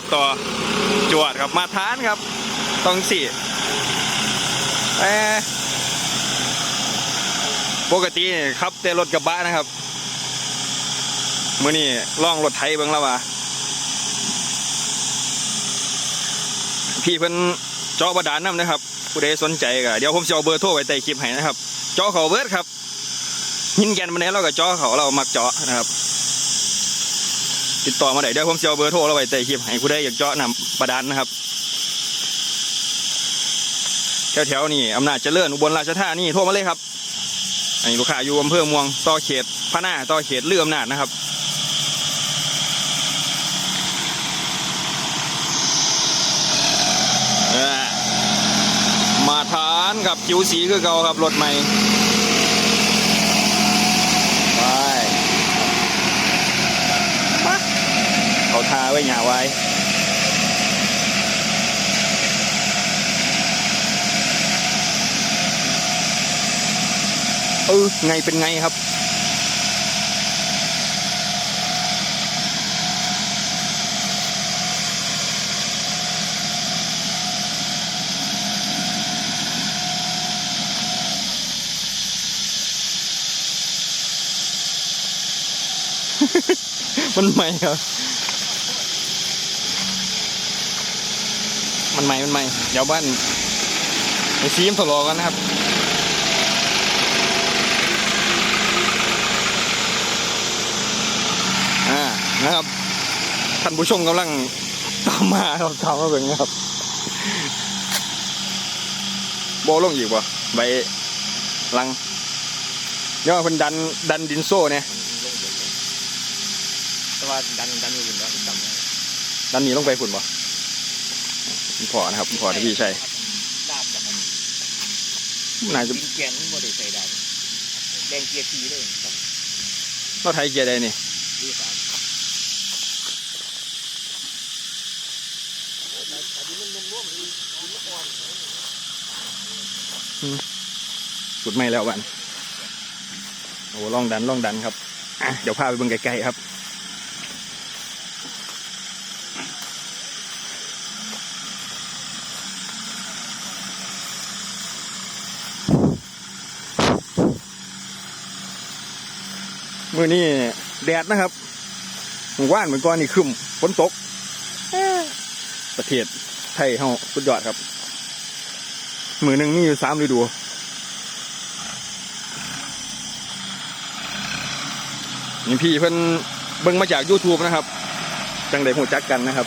ครับต่อจวดครับมาทานครับต้องสี่เออปกติครับแต่รถกระบะนะครับมื่อนี้ล่องรถไถเบิ่งแล้วว่าพี่เพิ่นเจาะบาดาลน้ำนะครับผู้ใดสนใจก็เดี๋ยวผมจะเอาเบอร์โทรไว้ใต้คลิปให้นะครับ เจาะเขาเบิร์ดครับหินแกนมันไหนเราก็เจาะเขาเรามักเจาะนะครับ ติดต่อมาได้เดี๋ยวผมจะเอาเบอร์โทรเราไว้ใต้คลิปให้ผู้ใดอยากเจาะน้ำบาดาลนะครับแถวๆนี่อำนาจเจริญอุบลราชธานีโทรมาเลยครับอันนี้ลูกค้าอยู่อำเภอเมืองต่อเขตพระนาต่อเขตเรืออำนาจนะครับมาทานกับคิวสีคือเก่าครับรถใหม่ไปมา เขาทาไว้หยาไว้เออไงเป็นไงครับ มันใหม่ครับ มันใหม่มันใหม่เดี๋ยวบ้านไปซีมทดลองกันนะครับอ่านะครับท่านผู้ชมกำลังตามมาครับตามมาเบิ่งนะครับโบลงอีกบ่ใบลังเดี๋ยวเป็นดันดันดินโซ่เนี่ยแต่ว่าดันดันอยู่แล้วจำได้ดันหนีลงไปฝุ่นบ่ คุณพ่อนะครับคุณพ่อที่พี่ใช่ดาบแบบน่าจะบินเกียนบ่ได้ใส่ดาบแดงเกียร์ทีเลยครับเราไทยเกียร์ใดนี่ดีสามอันนี้มันมันร่วมมันมันอ่อนสุดไม่แล้ววันโอ้ลองดันลองดันครับอะเดี๋ยวพาไปเบิ่งไกลๆครับ มือนี้แดดนะครับหมู่บ้านเหมือนก่อนนี่ครึมฝนตกเอ้อประเทศไทยเฮาสุดยอดครับ มือหนึ่งมีอยู่สามฤดูนี่พี่เพิ่นเบิ่งมาจาก YouTube นะครับ จังได้หูจักกันนะครับ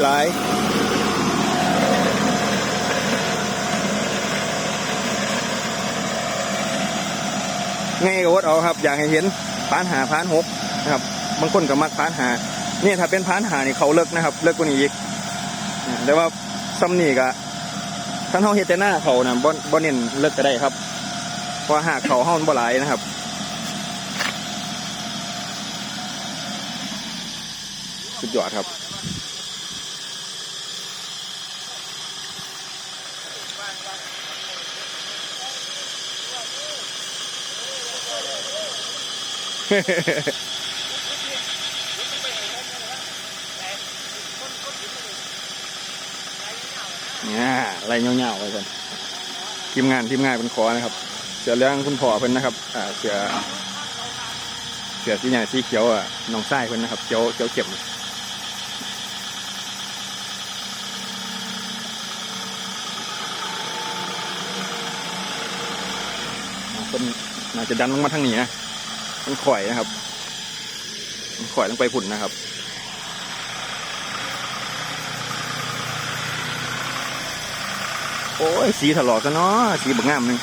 ถึงร้ายง่ายก็วดเอาครับ อยากให้เห็นพานหาพานหกนะครับบางคนก็มักพานหาเนี่ยถ้าเป็นพานหานี่เขาเลิกนะครับ เลิกกว่านี้อีกแต่ว่าซัมนี่ก็ท่านเฮาเฮ็ดแต่หน้าเขานะบ่บ่เน้นเลิกก็ได้ครับเพราะหากเขาเฮาบ่หลายนะครับสุดยอดครับ เนี่ยไรเงาๆไว้กันทีมงานทีมงานเป็นขอนะครับ เสือเรื่องคุณพ่อเพิ่นนะครับ อ่าเสือ เสือสีใหญ่สีเขียวอะน้องไส้เพิ่นนะครับเขียวเขียวเข็มอ่าเพิ่นน่าจะดันลงมาทางนี้นะ มันข่อยนะครับ มันข่อยลงไปผุ่นนะครับโอ้ยสีถลอกกันเนาะสีบักงามนึง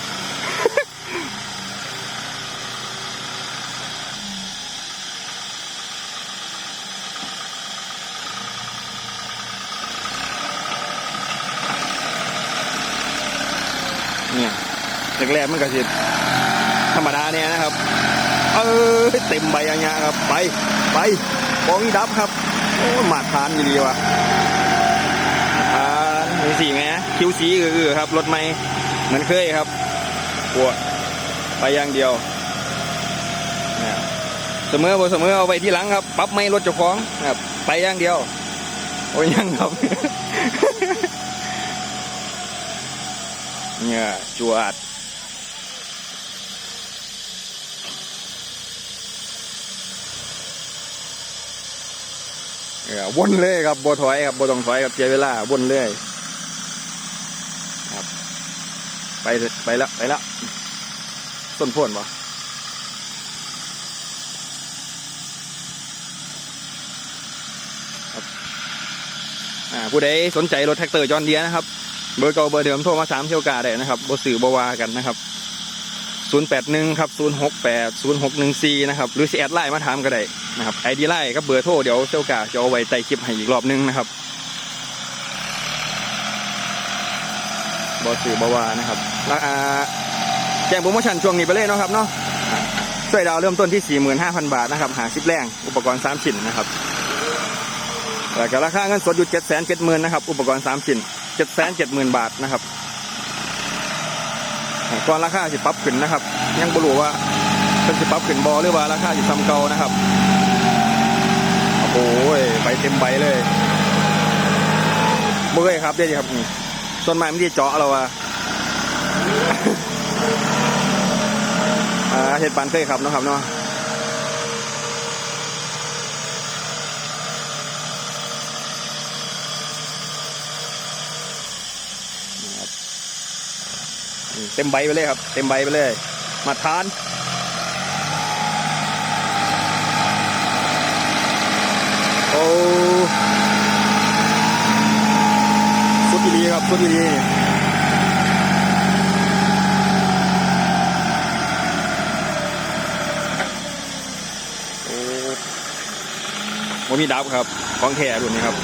เนี่ยแรกๆมันก็สิธรรมดาเนี่ยนะครับ เออเต็มใบอย่างเงี้ยครับ ไปไปบองดับครับโอ้มาทานอยู่ดีว่ะทานมีสีไหมคิวสีอือครับรถไม่เหมือนเคยครับปวดไปอย่างเดียวนะเสมอบ่เสมอเอาไปที่หลังครับปรับไม่รถเจ้าของครับไปอย่างเดียว โอ้ยยังครับเนี่ยจวดเออ วนเลยครับบ่ถอยครับบ่ต้องถอยครับเสียเวลาวนเลยครับ ไปไปแล้วไปแล้วต้นพ่นบ่ครับอ่าผู้ใดสนใจรถแท็กเตอร์จอห์นเดียนะครับ เบอร์เก่าเบอร์เดิมโทรมาสามเที่ยวกาได้นะครับบสื่อบวากันนะครับ 081ครับ068 0614นะครับหรือสิแอดไลน์มาถามก็ได้นะครับไอดีไลน์กับเบอร์โทรเดี๋ยวเที่ยวกาจะเอาไว้ใต้คลิปให้อีกรอบนึงนะครับบอสื่อบวานะครับแล้วอ่าแจ้งโปรโมชั่นช่วงนี้ไปเลยเนาะครับเนาะช่วยดาวเริ่มต้นที่ 45,000 บาทนะครับหาซิปแรงอุปกรณ์ 3 ชิ้นนะครับแล้วก็ราคาเงินสดอยู่770,000นะครับอุปกรณ์ 3 ชิ้นเจ็ดแสนเจ็ดหมื่นบาทนะครับ ก่อนราคาสิปรับขึ้นนะครับ ยังบ่รู้ว่าเป็นสิปรับขึ้นบอหรือว่าราคาสิซ้ำเก่านะครับ โอ้โหไปเต็มใบเลยเบื่อครับเดี๋ยวครับส่วนใหม่ไม่ได้เจาะเราอะเห็ดปานเคยครับนะครับเนาะ เต็มใบไปเลยครับ เต็มใบไปเลย มาทานโอ้สุดดีครับสุดดีโอ้โมมีดับครับของแท้รุ่นนี้ครับ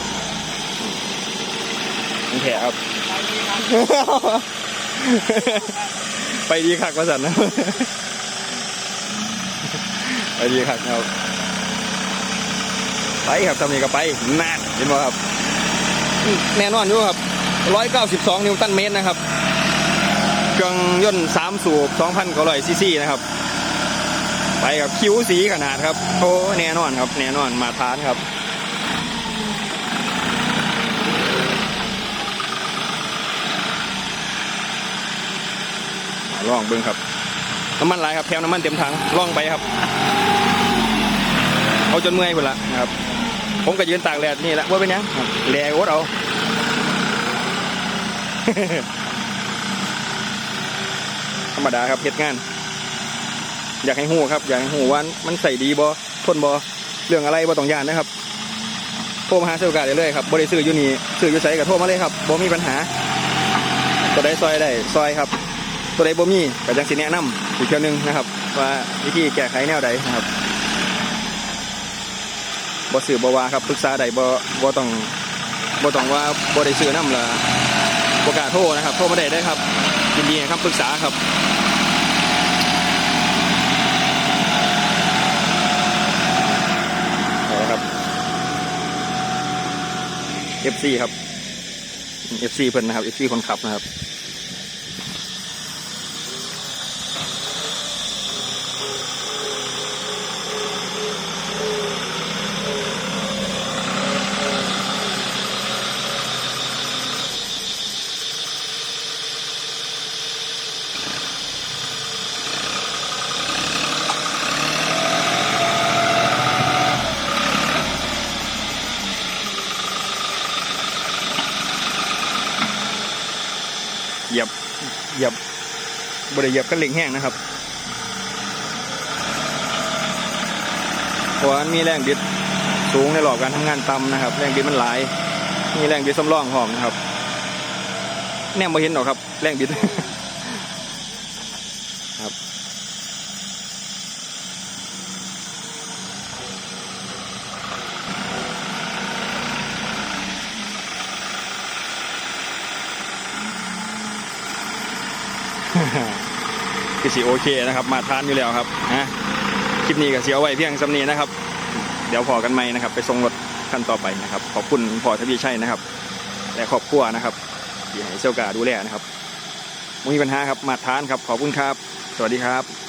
ของแท้ครับ ไปดีคักว่าสันนะไปดีคักครับไปครับทำนี้ก็ไปนั่นเห็นไหมครับแน่นอนอยู่ครับร้อยเก้าสิบสองนิวตันเมตรนะครับ เครื่องยนต์สามสูบสองพันกว่าร้อยซีซีนะครับ ไปกับคิ้วสีขนาดครับ โอ้แน่นอนครับ แน่นอนมาทานครับ ลองเบิ้งครับน้ำมันหลายครับแถวน้ำมันเต็มถังลองไปครับเอาจนเมื่อยหมดละนะครับ ผมก็ยืนตากแดดนี่แหละว่าเป็นยังแหล่อดเอาธรรมดาครับเฮ็ดงาน อยากให้หูครับ อยากให้หูว่ามันใส่ดีบอทนบอเรื่องอะไรบอต้องยานนะครับโทรมาหาเซลการได้เลยครับบริซื้ออยู่นี่ซื้ออยู่ไสกับโทรมาเลยครับบ่มีปัญหาตัวใดซอยได้ซอยครับ ตัวใดบ่มีก็จังสิแนะนำอีกเทื่อนึงนะครับ ว่าวิธีแก้ไขแนวใดนะครับบ่ซื้อบ่ว่าครับปรึกษาใดบ่บ่ต้องบ่ต้องว่าบ่ได้ซื้อนำละบ่กล้าโทรนะครับโทรมาได้ได้ครับยินดีให้คำปรึกษาครับเอาละครับ FC ครับ FC เพิ่นนะครับ FC คนขับนะครับ เหยียบเหยียบบริเหยียบกันเหล็งแห้งนะครับเพราะว่ามันมีแรงดิดสูงในหลอบการทำงานต่ำนะครับ แรงดิดมันหลาย มีแรงดิดสำรองหอมนะครับ แน่มาเห็นหรอครับ แรงดิด คือสีโอเคนะครับ มาทานอยู่แล้วครับนะคลิปนี้ก็เสียไว้เพียงสำนีนะครับ เดี๋ยวพอกันไหมนะครับ ไปส่งรถขั้นต่อไปนะครับ ขอบคุณพ่อทวีชัยนะครับและครอบครัวนะครับที่ให้เซลกาดูแลนะครับมีปัญหาครับมาทานครับขอบคุณครับ สวัสดีครับ